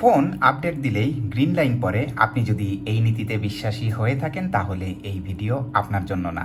Phone update দিলেই green line পরে আপনি যদি এই নীতিতে বিশ্বাসী হয়ে থাকেন, তাহলে এই ভিডিও আপনার জন্য না।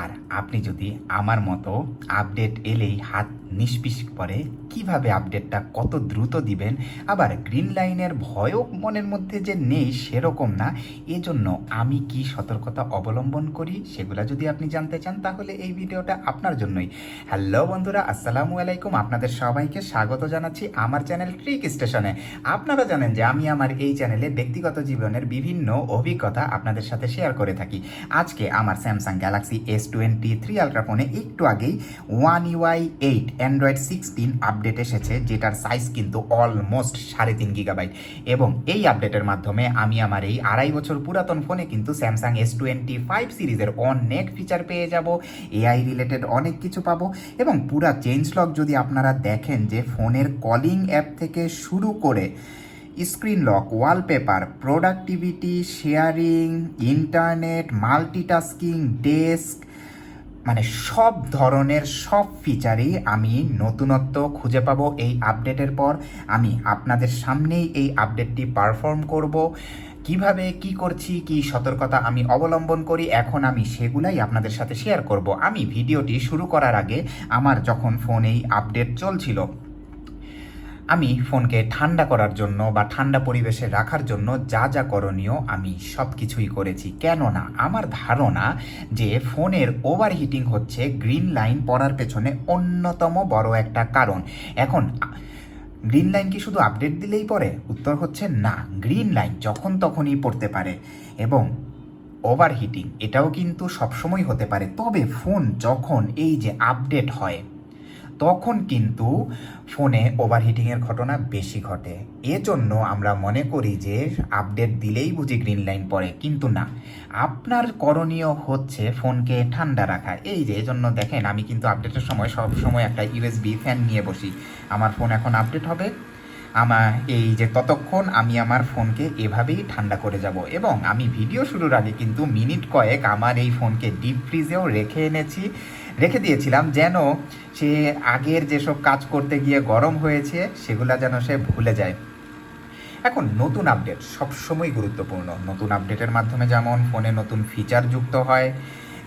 আর আপনি যদি আমার মতো আপডেট এলেই হাত নিষ্পিস করে কীভাবে আপডেটটা কত দ্রুত দিবেন? আবার গ্রিন লাইনের ভয়ও মনের মধ্যে যে নেই সেরকম না। এজন্য আমি কি সতর্কতা অবলম্বন করি সেগুলো যদি আপনি জানতে চান, তাহলে এই ভিডিওটা আপনার জন্যই। হ্যালো বন্ধুরা, আসসালামু আলাইকুম। আপনাদের সবাইকে স্বাগত জানাচ্ছি আমার চ্যানেল ট্রিক স্টেশনে। আপনারা জানেন যে আমি আমার এই চ্যানেলে ব্যক্তিগত জীবনের বিভিন্ন অভিজ্ঞতা আপনাদের সাথে শেয়ার করে থাকি। আজকে আমার Samsung Galaxy S twenty three আলট্রাফোনে একটু আগেই One UI eight Android sixteen update এসেছে, যেটার সাইজ কিন্তু অলমোস্ট সাড়ে তিন গিগাবাইট এবং এই আপডেটের মাধ্যমে আমি আমার এই আড়াই বছর পুরাতন ফোনে কিন্তু স্যামসাং এস টোয়েন্টি ফাইভ সিরিজের অনেক ফিচার পেয়ে যাব এআই রিলেটেড অনেক কিছু পাবো। এবং পুরা চেঞ্জ লক যদি আপনারা দেখেন যে ফোনের কলিং অ্যাপ থেকে শুরু করে screen lock wallpaper productivity sharing internet multitasking desk মানে সব ধরনের সব ফিচারই আমি নতুনত্ব খুঁজে পাবো এই আপডেটের পর। আমি আপনাদের সামনেই এই আপডেটটি পারফর্ম করব। কীভাবে, কি করছি, কি সতর্কতা আমি অবলম্বন করি, এখন আমি সেগুলাই আপনাদের সাথে শেয়ার করব। আমি ভিডিওটি শুরু করার আগে আমার যখন ফোনেই আপডেট চলছিল আমি ফোনকে ঠান্ডা করার জন্য বা ঠান্ডা পরিবেশে রাখার জন্য যা যা করণীয় আমি সব কিছুই করেছি। কেননা আমার ধারণা যে ফোনের ওভারহিটিং হচ্ছে গ্রিন লাইন পড়ার পেছনে অন্যতম বড় একটা কারণ। এখন, গ্রিন লাইন কি শুধু আপডেট দিলেই পরে উত্তর হচ্ছে না। গ্রিন লাইন যখন তখনই পড়তে পারে। এবং ওভারহিটিং এটাও কিন্তু সবসময় হতে পারে। তবে ফোন যখন এই যে আপডেট হয় তখন কিন্তু ফোনে ওভারহিটিংয়ের ঘটনা বেশি ঘটে। এজন্য আমরা মনে করি যে আপডেট দিলেই বুঝি গ্রিন লাইন পড়ে, কিন্তু না। আপনার করণীয় হচ্ছে ফোনকে ঠান্ডা রাখা। এই যে, এজন্য দেখেন, আমি কিন্তু আপডেটের সময় সব সময় একটা ইউএসবি ফ্যান নিয়ে বসি। আমার ফোন এখন আপডেট হবে। আমার এই যে ততক্ষণ আমি আমার ফোনকে এভাবেই ঠান্ডা করে যাব এবং আমি ভিডিও শুরুর আগে কিন্তু মিনিট কয়েক আমার এই ফোনকে ডিপ ফ্রিজেও রেখে এনেছি, রেখে দিয়েছিলাম যেন সে আগের যেসব কাজ করতে গিয়ে গরম হয়েছে সেগুলো যেন সে ভুলে যায়। এখন নতুন আপডেট সবসময় গুরুত্বপূর্ণ। নতুন আপডেটের মাধ্যমে যেমন ফোনে নতুন ফিচার যুক্ত হয়,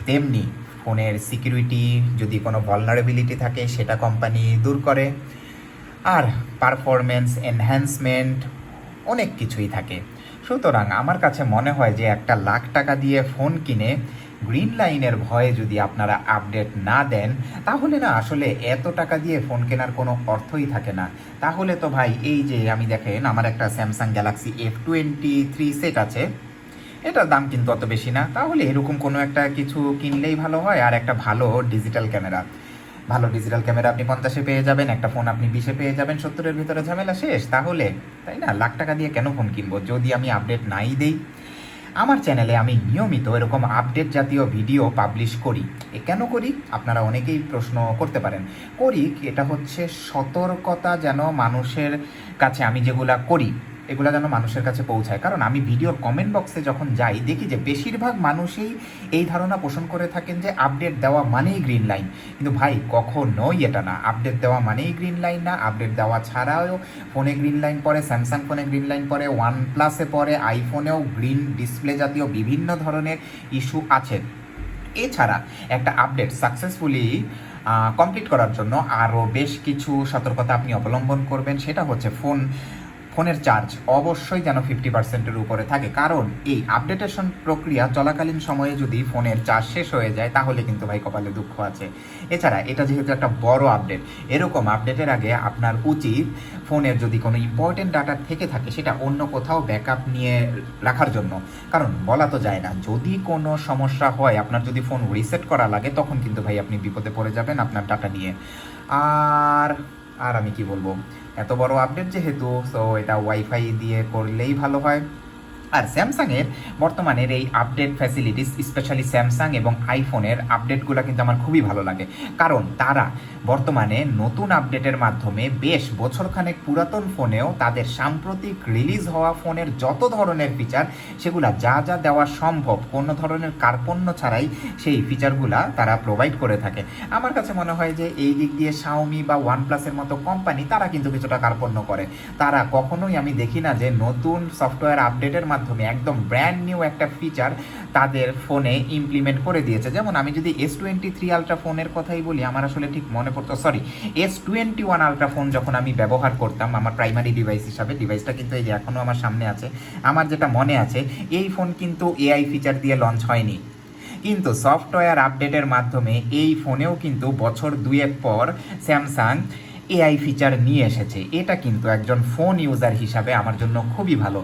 তেমনি ফোনের সিকিউরিটি যদি কোনো ভলনারেবিলিটি থাকে সেটা কোম্পানি দূর করে। আর পারফরমেন্স এনহ্যান্সমেন্ট অনেক কিছুই থাকে। সুতরাং আমার কাছে মনে হয় যে একটা লাখ টাকা দিয়ে ফোন কিনে গ্রিন লাইনের ভয়ে যদি আপনারা আপডেট না দেন, তাহলে না আসলে এত টাকা দিয়ে ফোন কেনার কোনো অর্থই থাকে না। তাহলে তো ভাই, এই যে আমি দেখেন আমার একটা Samsung Galaxy F twenty three set আছে। এটার দাম কিন্তু অত বেশি না। তাহলে এরকম কোনো একটা কিছু কিনলেই ভালো হয়, আর একটা ভালো ডিজিটাল ক্যামেরা ভালো ডিজিটাল ক্যামেরা আপনি পঞ্চাশে পেয়ে যাবেন, একটা ফোন আপনি বিশে পেয়ে যাবেন, সত্তরের ভিতরে ঝামেলা শেষ। তাহলে, তাই না? লাখ টাকা দিয়ে কেন ফোন কিনবো? যদি আমি আপডেট নাই দেই। আমার চ্যানেলে আমি নিয়মিত এরকম আপডেট জাতীয় ভিডিও পাবলিশ করি। এ কেন করি? আপনারা অনেকেই প্রশ্ন করতে পারেন। করি এটা হচ্ছে সতর্কতা যেন মানুষের কাছে আমি যেগুলা করি। এগুলো যেন মানুষের কাছে পৌঁছায়। কারণ আমি ভিডিওর কমেন্ট বক্সে যখন যাই, দেখি যে বেশিরভাগ মানুষই এই ধারণা পোষণ করে থাকেন যে আপডেট দেওয়া মানেই গ্রিন লাইন কিন্তু ভাই, কখনোই এটা না। আপডেট দেওয়া মানেই গ্রিন লাইন না। আপডেট দেওয়া ছাড়াও ফোনে গ্রিন লাইন পরে স্যামসাং ফোনে গ্রিন লাইন পরে ওয়ান প্লাসে পরে আইফোনেও গ্রিন ডিসপ্লে জাতীয় বিভিন্ন ধরনের ইস্যু আছে। এছাড়া একটা আপডেট সাকসেসফুলি কমপ্লিট করার জন্য আরও বেশ কিছু সতর্কতা আপনি অবলম্বন করবেন। সেটা হচ্ছে ফোন ফোনের চার্জ অবশ্যই যেন ফিফটি পার্সেন্টের উপরে থাকে। কারণ এই আপডেটেশন প্রক্রিয়া চলাকালীন সময়ে যদি ফোনের চার্জ শেষ হয়ে যায়, তাহলে কিন্তু ভাই কপালে দুঃখ আছে। এছাড়া এটা যেহেতু একটা বড় আপডেট, এরকম আপডেটের আগে আপনার উচিত ফোনের যদি কোনো ইম্পর্টেন্ট ডাটা থেকে থাকে, সেটা অন্য কোথাও ব্যাকআপ নিয়ে রাখার জন্য। কারণ বলা তো যায় না, যদি কোনো সমস্যা হয়, আপনার যদি ফোন রিসেট করা লাগে, তখন কিন্তু ভাই আপনি বিপদে পড়ে যাবেন আপনার ডাটা নিয়ে। আর আর আমি কি বলব? এত বড় আপডেট যেহেতু সো এটা ওয়াইফাই দিয়ে করলেই ভালো হয়। আর স্যামসাংয়ের বর্তমানের এই আপডেট ফ্যাসিলিটিস স্পেশালি স্যামসাং এবং আইফোনের আপডেটগুলো কিন্তু আমার খুবই ভালো লাগে। কারণ তারা বর্তমানে নতুন আপডেটের মাধ্যমে বেশ বছরখানেক পুরাতন ফোনেও তাদের সাম্প্রতিক রিলিজ হওয়া ফোনের যত ধরনের ফিচার সেগুলা যা যা দেওয়া সম্ভব, কোনো ধরনের কার্পণ্য ছাড়াই সেই ফিচারগুলা তারা প্রোভাইড করে থাকে। আমার কাছে মনে হয় যে এই দিক দিয়ে শাওমি বা ওয়ানপ্লাসের মতো কোম্পানি তারা কিন্তু কিছুটা কার্পণ্য করে। তারা কখনোই আমি দেখি না যে নতুন সফটওয়্যার আপডেটের মাধ্যমে একদম ব্র্যান্ড নিউ একটা ফিচার তাদের ফোনে ইমপ্লিমেন্ট করে দিয়েছে। যেমন আমি যদি এস টোয়েন্টি থ্রি আলট্রা ফোনের কথাই বলি, আমার আসলে ঠিক মনে পড়তো sorry S twenty one Ultra phone যখন আমি ব্যবহার করতাম, আমার প্রাইমারি ডিভাইস হিসাবে ডিভাইসটা কিন্তু এই যে এখনও আমার সামনে আছে, আমার যেটা মনে আছে, এই ফোন কিন্তু এআই ফিচার দিয়ে লঞ্চ হয়নি। কিন্তু সফটওয়্যার আপডেটের মাধ্যমে এই ফোনেও কিন্তু বছর দুয়েক পর স্যামসাং এআই ফিচার নিয়ে এসেছে। এটা কিন্তু একজন ফোন ইউজার হিসাবে আমার জন্য খুবই ভালো।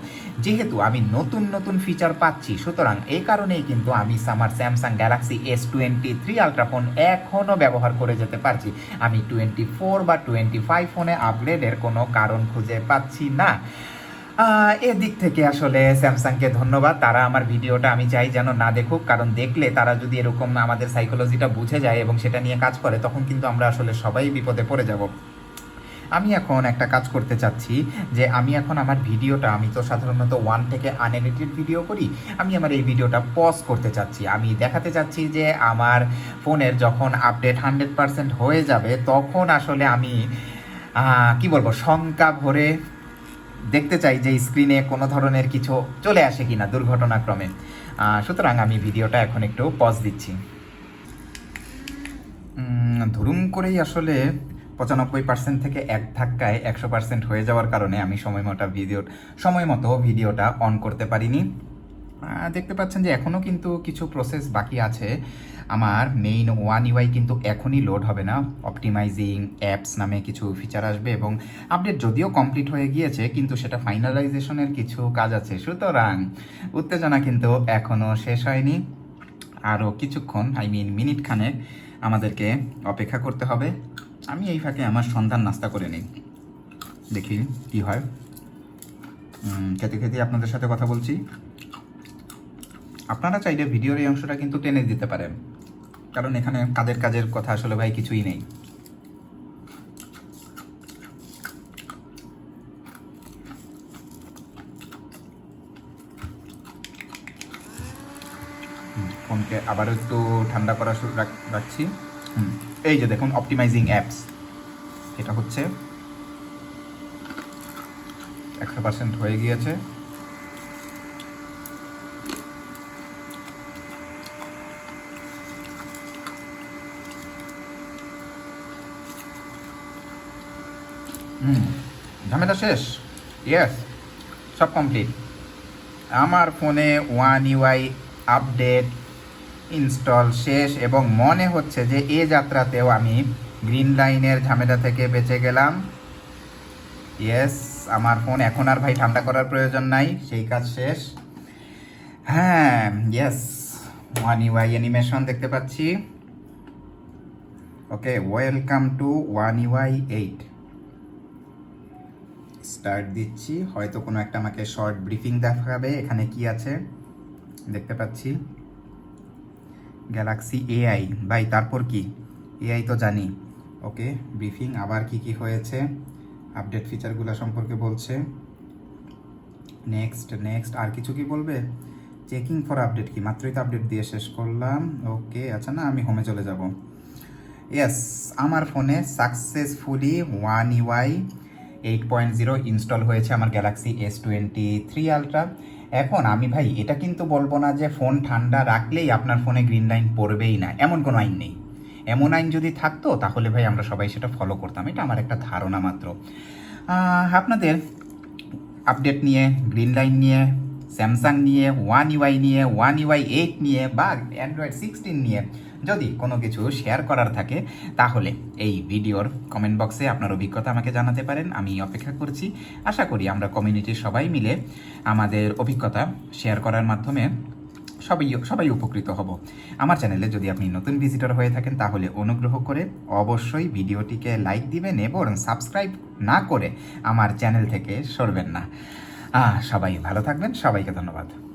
যেহেতু আমি নতুন নতুন ফিচার পাচ্ছি, সুতরাং এই কারণেই কিন্তু আমি আমার Samsung Galaxy S twenty three আলট্রাফোন এখনও ব্যবহার করে যেতে পারছি। আমি টোয়েন্টি ফোর বা টোয়েন্টি ফাইভ ফোনে আপগ্রেডের কোনো কারণ খুঁজে পাচ্ছি না। এদিক থেকে আসলে স্যামসাংকে ধন্যবাদ। তারা আমার ভিডিওটা আমি চাই যেন না দেখুক, কারণ দেখলে তারা যদি এরকম আমাদের সাইকোলজিটা বুঝে যায় এবং সেটা নিয়ে কাজ করে, তখন কিন্তু আমরা আসলে সবাই বিপদে পড়ে যাব। আমি এখন একটা কাজ করতে চাচ্ছি যে আমি এখন আমার ভিডিওটা, আমি তো সাধারণত ওয়ান থেকে আনএডিটেড ভিডিও করি, আমি আমার এই ভিডিওটা পজ করতে চাচ্ছি। আমি দেখাতে চাচ্ছি যে আমার ফোনের যখন আপডেট হান্ড্রেড পারসেন্ট হয়ে যাবে, তখন আসলে আমি কি বলব, শঙ্কা ভরে দেখতে চাই যে স্ক্রিনে কোনো ধরনের কিছু চলে আসে কি না দুর্ঘটনাক্রমে সুতরাং আমি ভিডিওটা এখন একটু পজ দিচ্ছি। ধুরুম করেই আসলে পঁচানব্বই পার্সেন্ট থেকে এক ধাক্কায় একশো পার্সেন্ট হয়ে যাওয়ার কারণে আমি সময় মতো ভিডিও সময় মতো ভিডিওটা অন করতে পারিনি। দেখতে পাচ্ছেন যে এখনও কিন্তু কিছু প্রসেস বাকি আছে। আমার মেইন ওয়ান ইউআই কিন্তু এখনই লোড হবে না। অপটিমাইজিং অ্যাপস নামে কিছু ফিচার আসবে এবং আপডেট যদিও কমপ্লিট হয়ে গিয়েছে, কিন্তু সেটা ফাইনালাইজেশনের কিছু কাজ আছে। সুতরাং উত্তেজনা কিন্তু এখনও শেষ হয়নি। আরও কিছুক্ষণ আই মিন মিনিট খানেক আমাদেরকে অপেক্ষা করতে হবে। আমি এই ফাঁকে আমার সন্ধান নাস্তা করে নিই। দেখি কি হয়। খেতে খেতে আপনাদের সাথে কথা বলছি। আপনারা চাইলে ভিডিওর এই অংশটা কিন্তু টেনে দিতে পারেন। কারণ এখানে কাদের কাজের কথা আসলে ভাই কিছুই নেই। ফোনকে আবারও একটু ঠান্ডা করা রাখছি। এই যে দেখুন অপটিমাইজিং অ্যাপস এটা হচ্ছে, একশো পার্সেন্ট হয়ে গিয়েছে। হুম, ঝামেলা শেষ? ইয়েস সব কমপ্লিট আমার ফোনে ওয়ান ইউআই আপডেট ইনস্টল শেষ এবং মনে হচ্ছে যে এ যাত্রাতেও আমি গ্রিন লাইনের ঝামেলা থেকে বেঁচে গেলাম। ইয়েস আমার ফোন এখন আর ভাই ঠান্ডা করার প্রয়োজন নাই, সেই কাজ শেষ। হ্যাঁ ইয়েস ওয়ান ইউআই অ্যানিমেশন দেখতে পাচ্ছি। Okay welcome to One UI eight start দিচ্ছি, হয়তো কোনো একটা আমাকে শর্ট ব্রিফিং দেখাবে, এখানে কি আছে? দেখতে পাচ্ছি। গ্যালাক্সি এআই ভাই, তারপর কি? এআই তো জানি। ওকে ব্রিফিং আবার কি কি হয়েছে? আপডেট ফিচারগুলো সম্পর্কে বলছে। নেক্সট নেক্সট আর কিছু কি বলবে? চেকিং ফর আপডেট কি? মাত্রই তো আপডেট দিয়ে শেষ করলাম। ওকে আচ্ছা না, আমি হোমে চলে যাব। ইয়েস আমার ফোনে successfully One UI eight point zero install হয়েছে আমার Galaxy S twenty three Ultra এখন আমি ভাই, এটা কিন্তু বলব না যে ফোন ঠান্ডা রাখলেই আপনার ফোনে গ্রিন লাইন পড়বেই না, এমন কোনো আইন নেই। এমন আইন যদি থাকতো, তাহলে ভাই আমরা সবাই সেটা ফলো করতাম, এটা আমার একটা ধারণা মাত্র। আপনাদের আপডেট নিয়ে গ্রিন লাইন নিয়ে স্যামসাং নিয়ে ওয়ান ইউআই নিয়ে ওয়ান ইউআই এইট নিয়ে বা অ্যান্ড্রয়েড সিক্সটিন নিয়ে যদি কোনো কিছু শেয়ার করার থাকে, তাহলে এই ভিডিওর কমেন্ট বক্সে আপনার অভিজ্ঞতা আমাকে জানাতে পারেন, আমি অপেক্ষা করছি। আশা করি আমরা কমিউনিটির সবাই মিলে আমাদের অভিজ্ঞতা শেয়ার করার মাধ্যমে সবাই সবাই উপকৃত হব। আমার চ্যানেলে যদি আপনি নতুন ভিজিটর হয়ে থাকেন, তাহলে অনুগ্রহ করে অবশ্যই ভিডিওটিকে লাইক দিবেন এবং সাবস্ক্রাইব না করে আমার চ্যানেল থেকে সরবেন না। সবাই ভালো থাকবেন সবাইকে ধন্যবাদ।